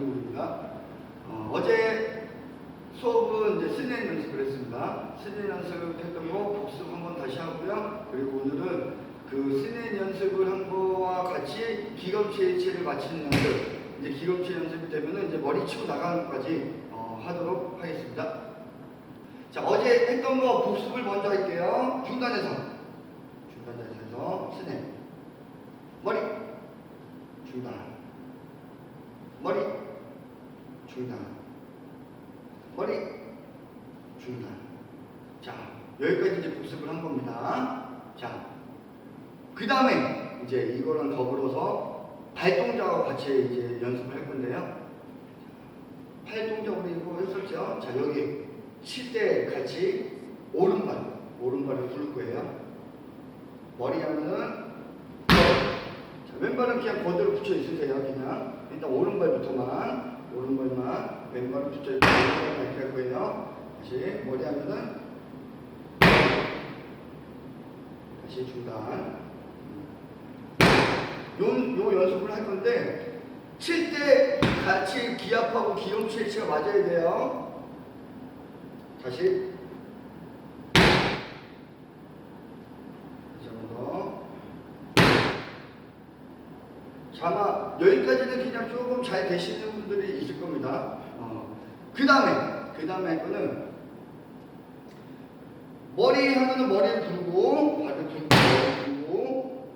정도입니다. 어, 어제 수업은 이제 슬랩 연습을 했습니다. 슬랩 연습했던 거 복습 한번 다시 하고요. 그리고 오늘은 그 슬랩 연습을 한 거와 같이 기검치 H를 맞히는 연습. 이제 기검치 연습이 되면은 이제 머리 치고 나가는 것까지 어, 하도록 하겠습니다. 자, 어제 했던 거 복습을 먼저 할게요. 중단해서. 중단해서 슬랩. 머리. 중단. 머리. 중단. 머리. 중단. 자, 여기까지 이제 복습을 한 겁니다. 자, 그 다음에 이제 이거랑 더불어서 발 동작하고 같이 이제 연습을 할 건데요. 팔 동작으로 이거 했었죠. 자, 여기 칠 때 같이 오른발, 오른발을 굴릴 거예요. 머리 하면은 자, 왼발은 그냥 그대로 붙여 있으세요. 그냥 일단 오른발부터만 오른발만 왼발을 붙여 있고 오른발만 이렇게 할 거예요. 다시 머리 하면은 다시 중단. 요, 요 연습을 할 건데 칠 때 같이 기압하고 기염치 H가 맞아야 돼요. 다시 한번 더. 자, 아마 여기까지는 그냥 조금 잘 되시는 분들이 있을 겁니다. 어. 그 다음에, 그 다음에 할 거는 머리 하면은 머리를 두고, 발을 두고, 두고,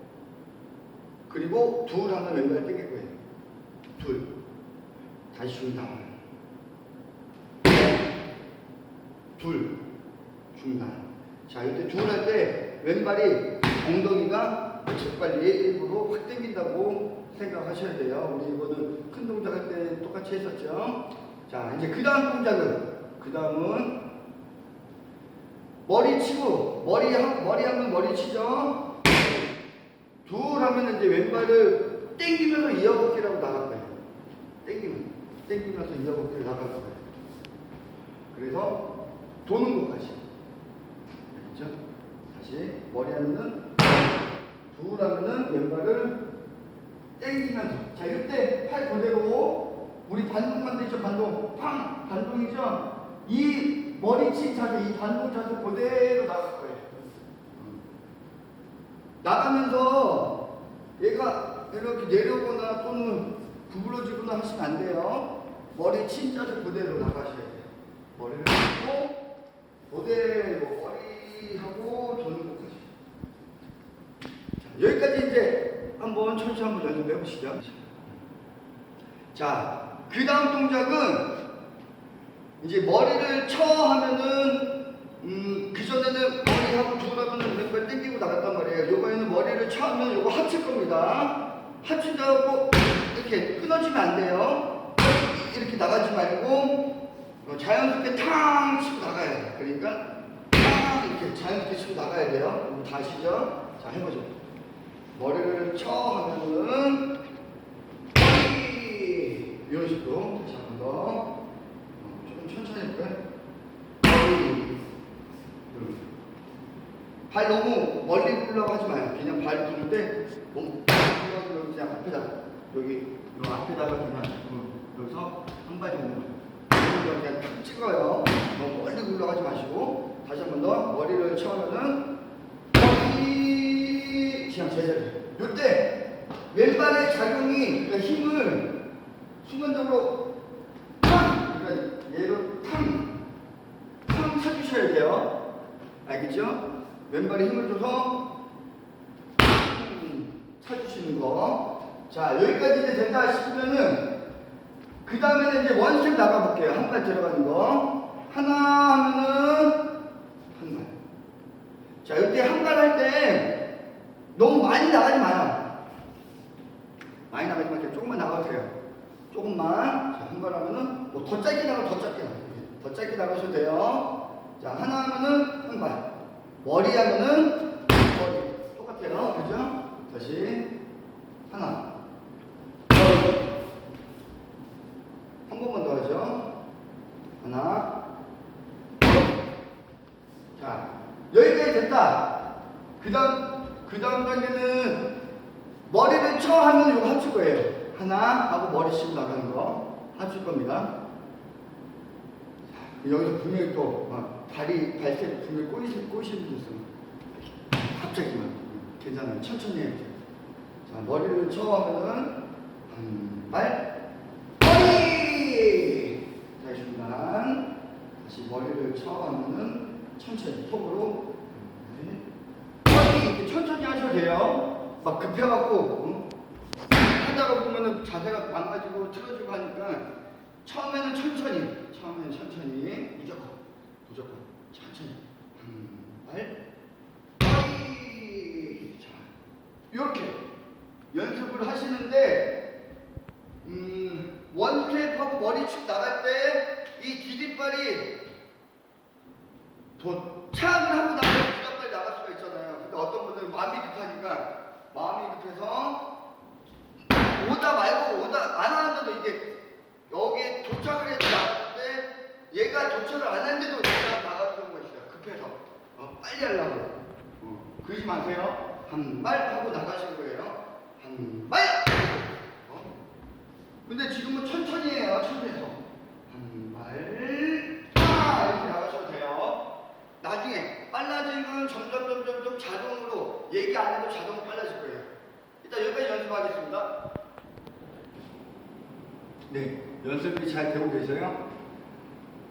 그리고 둘 하면 왼발 땡길 거예요. 둘. 다시 중단. 둘. 중단. 자, 이때 둘 할 때 왼발이 엉덩이가 재빨리 일부러 확 당긴다고 생각하셔야 돼요. 우리 이거는 큰 동작 할 때 똑같이 했었죠. 자, 이제 그 다음 동작은, 그 다음은 머리 치고, 머리, 하, 머리 하면 머리 치죠. 둘 하면 이제 왼발을 당기면서 이어걷기라고 나갈 거예요. 당기면, 당기면서 이어걷기를 나갈 거예요. 그래서 도는 것까지. 알겠죠? 다시 머리 하면은 둘 하면은 왼발을 당기면서 자 이때 팔 그대로 우리 반동 만들죠 반동 팡! 반동이죠? 이 머리치 자세 이 반동 자세 그대로 나갈 거예요. 음. 나가면서 얘가 이렇게 내려오거나 또는 구부러지거나 하시면 안 돼요. 머리 친 자세 그대로 나가셔야 돼요. 머리를 잡고 그대로 머리하고 도는 것까지 자, 여기까지 이제 한번 천천히 한번 연습 해 보시죠. 자, 그 다음 동작은 이제 머리를 쳐 하면은 음, 그 전에는 머리하고 둘 하면은 왼발 당기고 나갔단 말이에요. 요거에는 머리를 쳐 하면 요거 합칠 겁니다. 합친다고 이렇게 끊어지면 안 돼요. 이렇게 나가지 말고 어, 자연스럽게 탕 치고 나가야 돼요. 그러니까 탕 이렇게 자연스럽게 치고 나가야 돼요. 다시죠. 자, 해보죠. 머리를 쳐 하면은 머리 이런 식으로 다시 한번 더. 어, 조금 천천히 해볼까요? 이렇게. 발 너무 멀리 굴려고 하지 마요. 그냥 발 부를 때 몸, 그냥 앞에다가 여기 요 앞에다가 그냥 음, 여기서 한발 정도 여기서 그냥 탁 찍어요. 너무 멀리 굴러가지 마시고 다시 한 번 더 머리를 쳐면은 제자리. 요때 왼발의 작용이 그러니까 힘을 순간적으로 탕 그러니까 얘로 탕 탕 쳐주셔야 돼요. 알겠죠? 왼발에 힘을 줘서 쳐주시는 거. 자, 여기까지 이제 된다 싶으면은, 그 다음에는 이제 원스텝 나가볼게요. 한 발 들어가는 거. 하나 하면은, 한 발. 자, 이때 한 발 할 때, 너무 많이 나가지 마요. 많이 나가지 말고 조금만 나가세요. 조금만. 자, 한발 하면은, 뭐 더 짧게 나가, 더 짧게. 더 짧게 나가셔도 돼요. 자, 하나 하면은, 한 발. 머리 하면은 머리 똑같아요 그죠? 다시 하나 한 번만 더 하죠 하나 자 여기까지 됐다 그 다음 그 다음 단계는 머리를 쳐 하면 이거 합칠 거예요 하나 하고 머리 씹고 나가는 거 하실 겁니다. 여기서 분명히 또 막, 다리 발색 분명히 꼬이시, 꼬이시는 분. 갑자기만 괜찮아요. 천천히 해요. 자 머리를 쳐 하면은 한발 머리. 자 중간 다시 머리를 쳐 하면은 천천히 톱으로 머리 이렇게 천천히 하셔도 돼요. 막 급해갖고 응? 하다가 보면은 자세가 망가지고 틀어지고 하니까 처음에는 천천히, 처음에는 천천히, 무조건, 무조건 천천히. 한발. 자, 이렇게 연습을 하시는데 음, 원스텝하고 머리축 나갈 때 이 디딤발이 도착을 하고 나면 부담발이 나갈 수가 있잖아요. 근데 어떤 분들은 마음이 급하니까 마음이 급해서 오다 말고 오다 안 하는데도 이게 여기에 도착을 해서 나갔는데 얘가 도착을 안 했는데도 내가 나가는 경우가 있어요. 급해서 어, 빨리 하려고 어, 그러지 마세요. 한 발 하고 나가시는 거예요. 한 발. 어? 근데 지금은 천천히 해요. 천천히서 한 발. 아 이렇게 나가셔도 돼요. 나중에 빨라지면 점점 점점 점 자동으로 얘기 안 해도 자동으로 빨라질 거예요. 일단 여기까지 연습하겠습니다. 네, 연습이 잘 되고 계세요.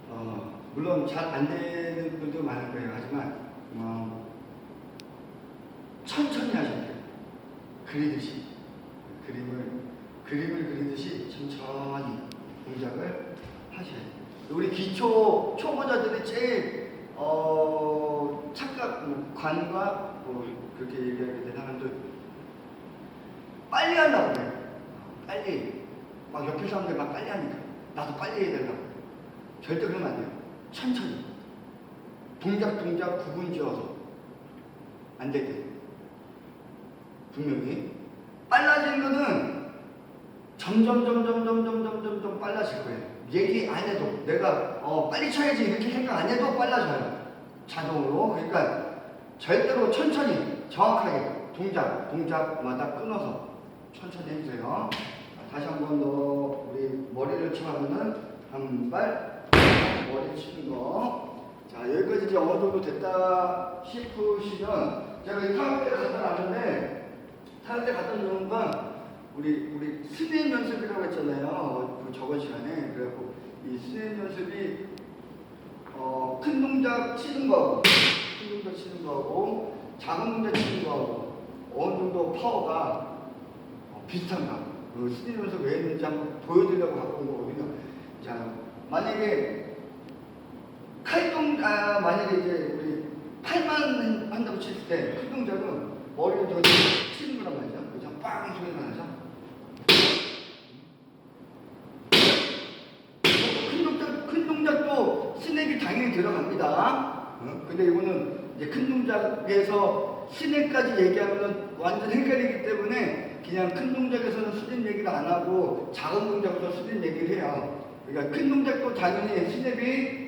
어, 물론 잘 안 되는 분도 많을 거예요. 하지만 어, 천천히 하셔야 돼요. 그리듯이 그림을 그림을 그리듯이 천천히 동작을 하셔야 돼요. 우리 기초 초보자들이 제일 어, 착각 뭐, 관과 뭐 그렇게 얘기하게 되는 사람들 빨리 하려고 그래요. 빨리 막 옆에 사람들 막 빨리 하니까 나도 빨리 해야 되려고 절대 그러면 안 돼요. 천천히 동작 동작 구분 지어서 안 되게 분명히 빨라지는 거는 점점 점점 점점 점점 점 빨라질 거예요. 얘기 안 해도 내가 어, 빨리 쳐야지 이렇게 생각 안 해도 빨라져요. 자동으로 그러니까 절대로 천천히 정확하게 동작 동작마다 끊어서 천천히 해주세요. 다시 한 번 더 우리 머리를 치면은 한 발 머리 치는 거. 자 여기까지 이제 어느 정도 됐다 싶으시면 제가 이 갖다 놨는데 타락대 갖다 놓은 건 우리 우리 스냅 연습이라고 했잖아요. 그 저번 시간에 그래갖고 이 스냅 연습이 어, 큰 동작 치는 거하고 큰 동작 치는 거하고 작은 동작 치는 거하고 어느 정도 파워가 어, 비슷한가? 그 스냅 연습 왜 했는지 한번 보여드리려고 갖고 온 거거든요. 자, 만약에 칼동 아 만약에 이제 우리 팔만 한다고 칠 때 큰 동작은 머리를 더 치는 거란 말이죠. 그죠? 빵 소리가 나죠. 큰 동작, 큰 동작도 스냅이 당연히 들어갑니다. 어? 근데 이거는 이제 큰 동작에서 스냅까지 얘기하면 완전 헷갈리기 때문에 그냥 큰 동작에서는 스냅 얘기를 안 하고 작은 동작으로 스냅 얘기를 해요. 그러니까 큰 동작도 당연히 스냅이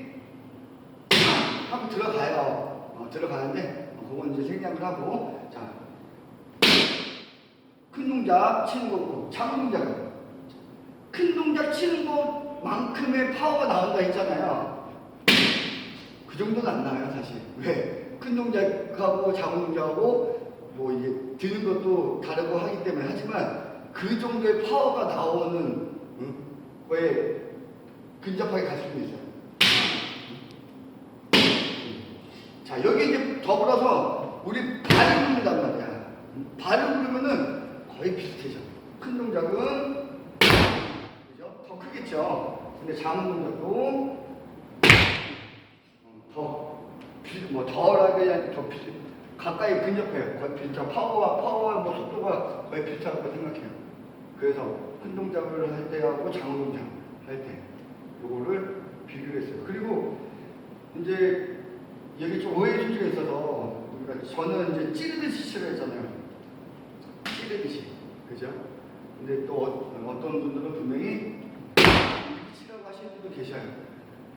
하고 들어가요. 어, 들어가는데 어, 그건 이제 생략을 하고 자. 큰 동작 치는 거고 작은 동작은 큰 동작 치는 것만큼의 파워가 나온다 했잖아요. 그 정도는 안 나와요, 사실. 왜? 큰 동작하고 작은 동작하고 뭐 이게 드는 것도 다르고 하기 때문에 하지만 그 정도의 파워가 나오는 응? 거에 근접하게 갈 수도 있어요. 자, 여기 이제 더불어서 우리 발을 부른단 말이야. 발을 부르면은 거의 비슷해져. 큰 동작은 그죠? 더 크겠죠. 근데 작은 동작도 어, 더, 비, 뭐 덜하게 더 비, 가까이 근접해요. 거의 비슷한 파워와 파워와 뭐 속도가 거의 비슷하다고 생각해요. 그래서 큰 동작을 할 때하고 작은 동작 할 때 요거를 비교를 했어요. 그리고 이제 여기 좀 오해 소지가 있어서 우리가 저는 이제 찌르듯이 싫어했잖아요. 찌르듯이 그죠? 근데 또 어, 어떤 분들은 분명히 치라고 하시는 분도 계셔요.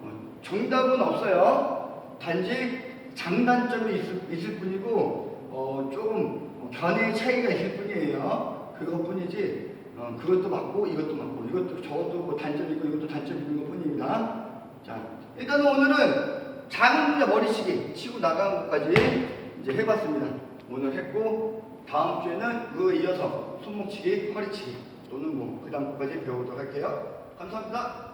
어, 정답은 없어요. 단지 장단점이 있을, 있을 뿐이고 어, 조금 견해의 차이가 있을 뿐이에요. 그것뿐이지 어, 그것도 맞고 이것도 맞고 이것도 저것도 뭐 단점이 있고 이것도 단점이 있는 것 뿐입니다. 자, 일단은 오늘은 작은 분야 머리치기 치고 나간 것까지 이제 해봤습니다. 오늘 했고 다음 주에는 그에 이어서 손목치기, 허리치기 또는 뭐 그 다음 것까지 배우도록 할게요. 감사합니다.